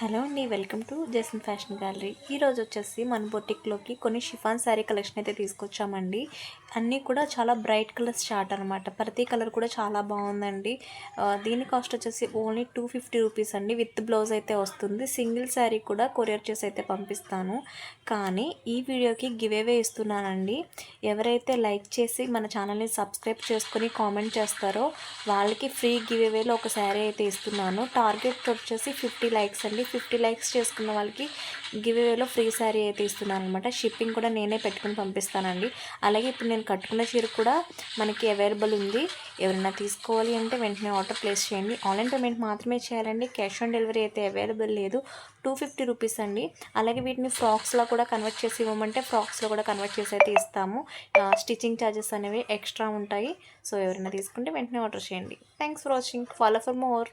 Hello అండి welcome to Jason fashion gallery. ఈరోజు వచ్చేసి మన బొటిక్లోకి కొన్ని షిఫాన్ శారీ కలెక్షన్ అయితే తీసుకొచ్చామండి. అన్నీ కూడా చాలా బ్రైట్ కలర్స్ చార్ట్ అనమాట ప్రతి కలర్ కూడా చాలా బాగుందండి. దీని కాస్ట్ వచ్చేసి ఓన్లీ టూ ఫిఫ్టీ రూపీస్ అండి. విత్ బ్లౌజ్ అయితే వస్తుంది. సింగిల్ శారీ కూడా కొరియర్ చేసి అయితే పంపిస్తాను. కానీ ఈ వీడియోకి గివేవే ఇస్తున్నానండి. ఎవరైతే లైక్ చేసి మన ఛానల్ని సబ్స్క్రైబ్ చేసుకొని కామెంట్ చేస్తారో వాళ్ళకి ఫ్రీ గివేవేలో ఒక శారీ అయితే ఇస్తున్నాను. టార్గెట్ వచ్చేసి ఫిఫ్టీ లైక్స్ అండి. ఫిఫ్టీ లైక్స్ చేసుకున్న వాళ్ళకి గివ్ ఫ్రీ శారీ అయితే ఇస్తున్నాను అనమాట షిప్పింగ్ కూడా నేనే పెట్టుకుని పంపిస్తానండి. అలాగే ఇప్పుడు నేను కట్టుకున్న చీర కూడా మనకి అవైలబుల్ ఉంది. ఎవరైనా తీసుకోవాలి అంటే వెంటనే ఆర్డర్ ప్లేస్ చేయండి. ఆన్లైన్ పేమెంట్ మాత్రమే చేయాలండి. క్యాష్ ఆన్ డెలివరీ అయితే అవైలబుల్ లేదు. టూ ఫిఫ్టీ రూపీస్ అండి. అలాగే వీటిని ఫ్రాక్స్లో కూడా కన్వర్ట్ చేసి ఇవ్వమంటే ఫ్రాక్స్లో కూడా కన్వర్ట్ చేసి అయితే ఇస్తాము. స్టిచ్చింగ్ ఛార్జెస్ అనేవి ఎక్స్ట్రా ఉంటాయి. సో ఎవరైనా తీసుకుంటే వెంటనే ఆర్డర్ చేయండి. Thanks for watching. Follow for more.